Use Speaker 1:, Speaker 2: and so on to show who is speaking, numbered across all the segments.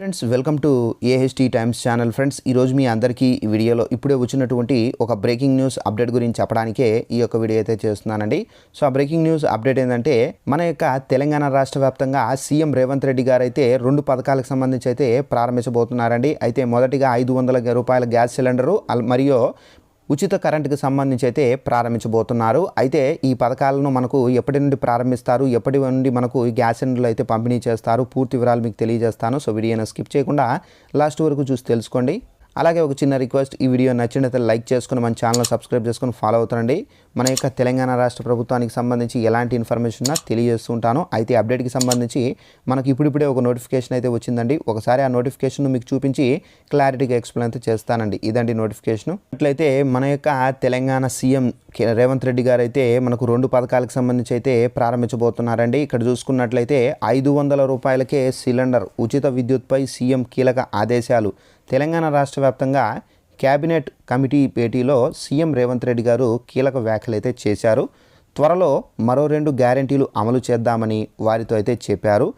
Speaker 1: Friends welcome to AHT times channel friends ఈరోజు మీ అందరికీ ఈ వీడియోలో ఇప్పుడే వచ్చినటువంటి ఒక బ్రేకింగ్ న్యూస్ అప్డేట్ గురించి చెప్పడానికే ఈ యొక్క వీడియో అయితే చేస్తున్నానండి. సో ఆ బ్రేకింగ్ న్యూస్ అప్డేట్ ఏంటంటే మన యొక్క తెలంగాణ రాష్ట్ర వ్యాప్తంగా సీఎం రేవంత్ రెడ్డి గారు అయితే రెండు పథకాలకు సంబంధించి అయితే ప్రారంభించబోతున్నారండి. అయితే మొదటిగా ఐదు వందల రూపాయల గ్యాస్ సిలిండరు మరియు ఉచిత కరెంటుకి సంబంధించి అయితే ప్రారంభించబోతున్నారు. అయితే ఈ పథకాలను మనకు ఎప్పటి నుండి ప్రారంభిస్తారు? ఎప్పటి నుండి మనకు గ్యాస్ సిలిండర్లు అయితే పంపిణీ చేస్తారు? పూర్తి వివరాలు మీకు తెలియజేస్తాను. సో వీడియోను స్కిప్ చేయకుండా లాస్ట్ వరకు చూసి తెలుసుకోండి. అలాగే ఒక చిన్న రిక్వెస్ట్ ఈ వీడియో నచ్చినట్లయితే లైక్ చేసుకుని మన ఛానల్ సబ్స్క్రైబ్ చేసుకుని ఫాలో అవుతారండి మన యొక్క తెలంగాణ రాష్ట్ర ప్రభుత్వానికి సంబంధించి ఎలాంటి ఇన్ఫర్మేషన్ ఉన్నా తెలియజేస్తుంటాను అయితే అప్డేట్కి సంబంధించి మనకి ఇప్పుడిప్పుడే ఒక నోటిఫికేషన్ అయితే వచ్చిందండి. ఒకసారి ఆ నోటిఫికేషన్ మీకు చూపించి క్లారిటీగా ఎక్స్ప్లెయిన్ అయితే చేస్తానండి. ఇదండి నోటిఫికేషన్ అట్లయితే మన యొక్క తెలంగాణ సీఎం రేవంత్ రెడ్డి గారు అయితే మనకు రెండు పథకాలకు సంబంధించి అయితే ప్రారంభించబోతున్నారండి. ఇక్కడ చూసుకున్నట్లయితే ఐదు వందల రూపాయలకే సిలిండర్ ఉచిత విద్యుత్పై సీఎం కీలక ఆదేశాలు. తెలంగాణ రాష్ట్ర వ్యాప్తంగా కేబినెట్ కమిటీ భేటీలో సీఎం రేవంత్ రెడ్డి గారు కీలక వ్యాఖ్యలు అయితే చేశారు. త్వరలో మరో రెండు గ్యారంటీలు అమలు చేద్దామని వారితో అయితే చెప్పారు.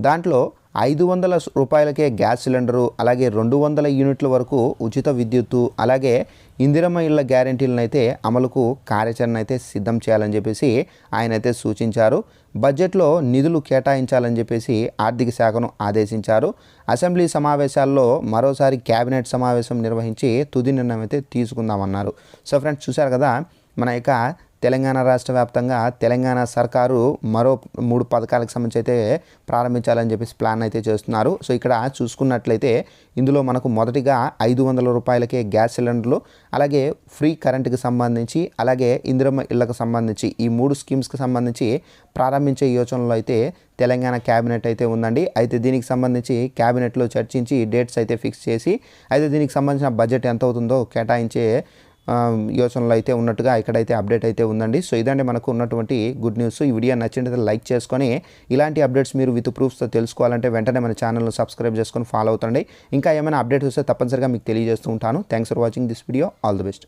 Speaker 1: దాంట్లో ఐదు వందల రూపాయలకే గ్యాస్ సిలిండరు అలాగే రెండు వందల యూనిట్ల వరకు ఉచిత విద్యుత్తు అలాగే ఇందిరమ్మ ఇళ్ళ గ్యారంటీలను అయితే అమలుకు కార్యాచరణ అయితే సిద్ధం చేయాలని చెప్పేసి ఆయన అయితే సూచించారు. బడ్జెట్లో నిధులు కేటాయించాలని చెప్పేసి ఆర్థిక శాఖను ఆదేశించారు. అసెంబ్లీ సమావేశాల్లో మరోసారి కేబినెట్ సమావేశం నిర్వహించి తుది నిర్ణయం అయితే తీసుకుందామన్నారు. సో ఫ్రెండ్స్ చూశారు కదా? మన యొక్క తెలంగాణ రాష్ట్ర వ్యాప్తంగా తెలంగాణ సర్కారు మరో మూడు పథకాలకు సంబంధించి అయితే ప్రారంభించాలని చెప్పేసి ప్లాన్ అయితే చేస్తున్నారు. సో ఇక్కడ చూసుకున్నట్లయితే ఇందులో మనకు మొదటిగా ఐదు వందల రూపాయలకే గ్యాస్ సిలిండర్లు అలాగే ఫ్రీ కరెంటుకి సంబంధించి అలాగే ఇందిరమ్మ ఇళ్ళకు సంబంధించి ఈ మూడు స్కీమ్స్కి సంబంధించి ప్రారంభించే యోచనలో అయితే తెలంగాణ క్యాబినెట్ అయితే ఉందండి. అయితే దీనికి సంబంధించి క్యాబినెట్లో చర్చించి డేట్స్ అయితే ఫిక్స్ చేసి అయితే దీనికి సంబంధించిన బడ్జెట్ ఎంత అవుతుందో కేటాయించే యోచనలో అయితే ఉన్నట్టుగా ఇక్కడైతే అప్డేట్ అయితే ఉందండి. సో ఇదండి మనకు ఉన్నటువంటి గుడ్ న్యూస్. ఈ వీడియో నచ్చినట్లయితే లైక్ చేసుకొని ఇలాంటి అప్డేట్స్ మీరు విత్ ప్రూఫ్స్తో తెలుసుకోవాలంటే వెంటనే మన ఛానల్ను సబ్స్క్రైబ్ చేసుకొని ఫాలో అవుతండి ఇంకా ఏమైనా అప్డేట్స్ వస్తే తప్పనిసరిగా మీకు తెలియజేస్తూ ఉంటాను. Thanks for watching this video all the best